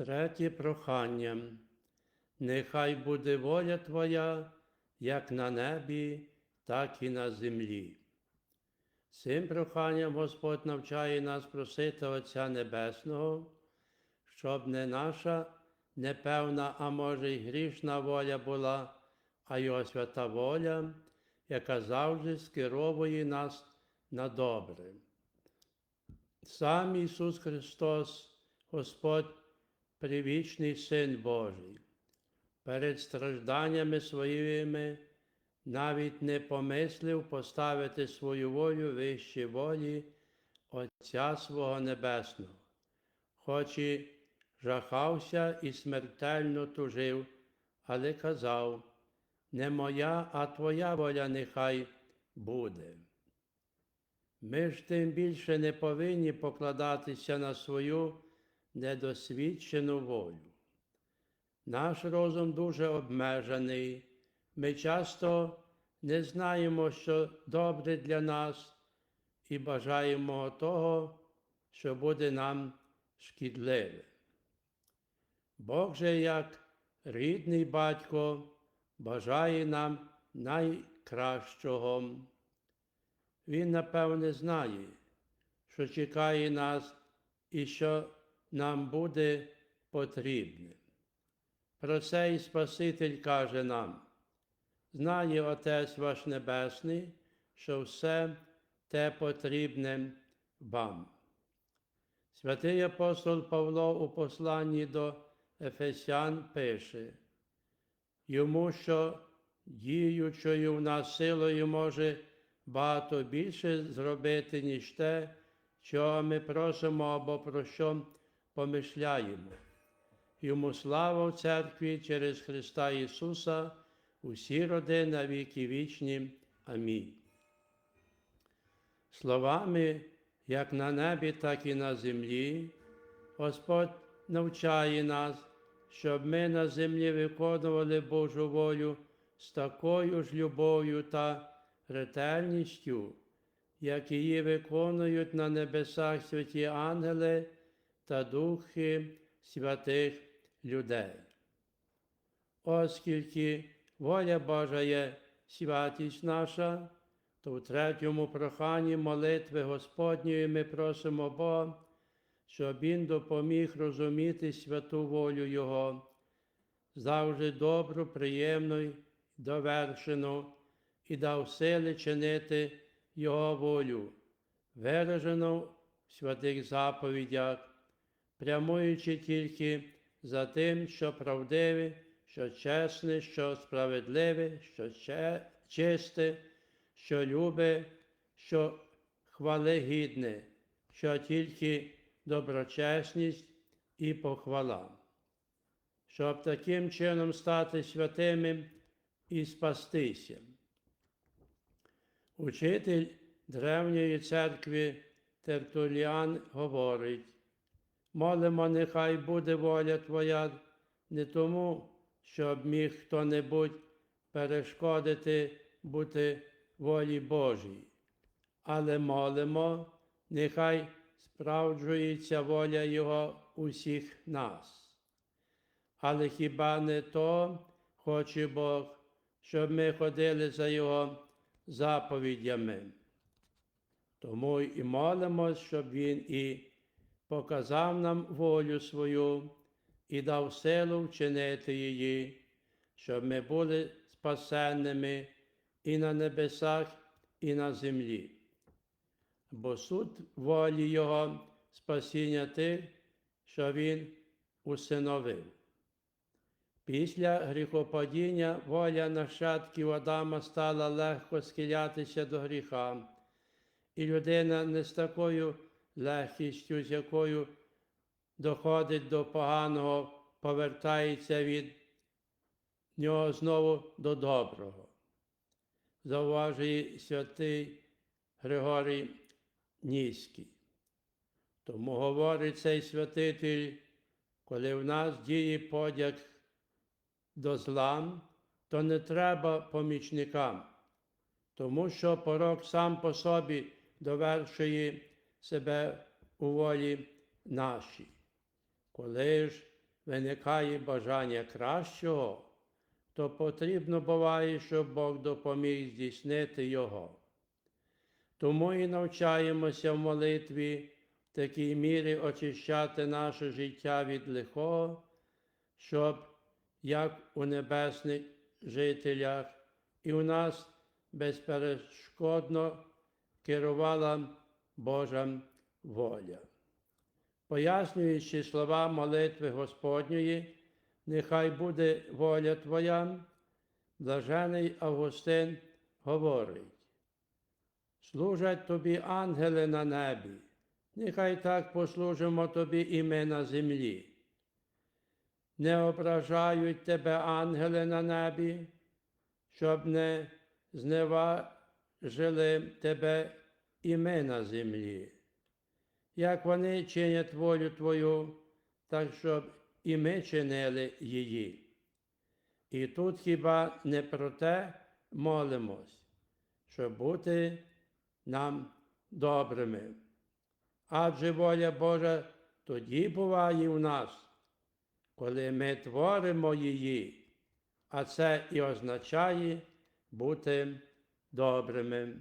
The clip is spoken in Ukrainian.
Третє прохання. Нехай буде воля Твоя, як на небі, так і на землі. Цим проханням Господь навчає нас просити Отця Небесного, щоб не наша непевна, а може й грішна воля була, а Його свята воля, яка завжди скеровує нас на добре. Сам Ісус Христос, Господь, привічний Син Божий, перед стражданнями своїми навіть не помислив поставити свою волю вище волі Отця свого Небесного, хоч і жахався і смертельно тужив, але казав, не моя, а Твоя воля нехай буде. Ми ж тим більше не повинні покладатися на свою недосвідчену волю. Наш розум дуже обмежений. Ми часто не знаємо, що добре для нас, і бажаємо того, що буде нам шкідливе. Бог же, як рідний батько, бажає нам найкращого. Він, напевне, знає, що чекає нас і що нам буде потрібне. Про це і Спаситель каже нам, знає Отець ваш Небесний, що все те потрібне вам. Святий апостол Павло у посланні до Ефесян пише, йому, що діючою в нас силою може багато більше зробити, ніж те, чого ми просимо або про що помишляємо. Йому слава в церкві через Христа Ісуса, усі роди на віки вічні. Амінь. Словами, як на небі, так і на землі, Господь навчає нас, щоб ми на землі виконували Божу волю з такою ж любов'ю та ретельністю, як її виконують на небесах святі ангели та духи святих людей. Оскільки воля Божа є святість наша, то в третьому проханні молитви Господньої ми просимо Бога, щоб Він допоміг розуміти святу волю Його, завжди добру, приємну й довершену, і дав сили чинити Його волю, виражену в святих заповідях, прямуючи тільки за тим, що правдиве, що чесне, що справедливе, що чисте, що любе, що хвалегідне, що тільки доброчесність і похвала. Щоб таким чином стати святими і спастися. Учитель древньої церкви Тертуліан говорить, молимо, нехай буде воля Твоя не тому, щоб міг хто-небудь перешкодити бути волі Божій, але молимо, нехай справджується воля Його усіх нас. Але хіба не то хоче Бог, щоб ми ходили за Його заповідями? Тому і молимось, щоб Він і показав нам волю свою і дав силу вчинити її, щоб ми були спасенними і на небесах, і на землі. Бо суд волі Його спасіння тих, що Він усиновив. Після гріхопадіння воля нащадків Адама стала легко схилятися до гріха, і людина не з такою легкістю, з якою доходить до поганого, повертається від нього знову до доброго. Зауважує святий Григорій Ніський. Тому говорить цей святитель, коли в нас діє подяг до зла, то не треба помічникам, тому що порок сам по собі довершує себе у волі нашій. Коли ж виникає бажання кращого, то потрібно буває, щоб Бог допоміг здійснити його. Тому і навчаємося в молитві в такій мірі очищати наше життя від лихого, щоб, як у небесних жителях, і у нас безперешкодно керувала Божа воля. Пояснюючи слова молитви Господньої, нехай буде воля Твоя, блажений Августин говорить. Служать тобі ангели на небі, нехай так послужимо тобі і ми на землі. Не ображають тебе ангели на небі, щоб не зневажили тебе і ми на землі. Як вони чинять волю Твою, так щоб і ми чинили її. І тут хіба не про те молимось, щоб бути нам добрими. Адже воля Божа тоді буває у нас, коли ми творимо її, а це і означає бути добрими.